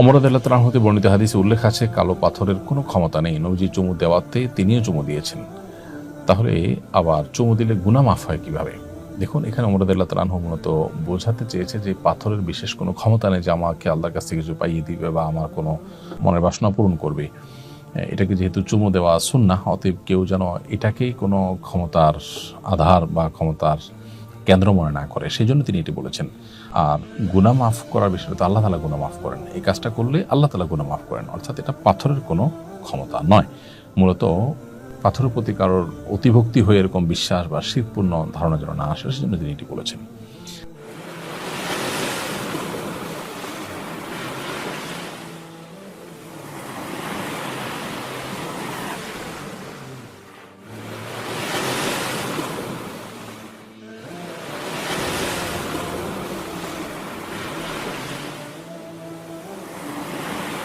অমরাদ আল্লাহ হতে বর্ণিত হাদিসে উল্লেখ আছে, কালো পাথরের কোনো ক্ষমতা নেই। নবজি চুমু দেওয়াতে তিনিও চুমু দিয়েছেন। তাহলে আবার চুমু দিলে গুনা মাফ হয় কীভাবে? দেখুন, এখানে অমরাদ আল্লাহ তালাহ মূলত বোঝাতে চেয়েছে যে পাথরের বিশেষ কোনো ক্ষমতা নেই যে আমাকে আল্লাহর কাছ থেকে কিছু পাইয়ে দিবে বা আমার কোনো মনের বাসনা পূরণ করবে। এটাকে যেহেতু চুমু দেওয়া সুন্না অতএব কেউ যেন এটাকেই কোনো ক্ষমতার আধার বা ক্ষমতার কেন্দ্র মনে না করে সেই জন্য তিনি এটি বলেছেন। আর গুনা মাফ করার বিষয়টা তো আল্লাহ তালা গুণা মাফ করেন এই কাজটা করলে আল্লাহ তালা গুণা মাফ করেন, অর্থাৎ এটা পাথরের কোনো ক্ষমতা নয়। মূলত পাথরের প্রতি কারোর অতিভক্তি হয়ে এরকম বিশ্বাস বা শীতপূর্ণ ধারণা যেন না আসে, সেজন্য তিনি এটি বলেছেন।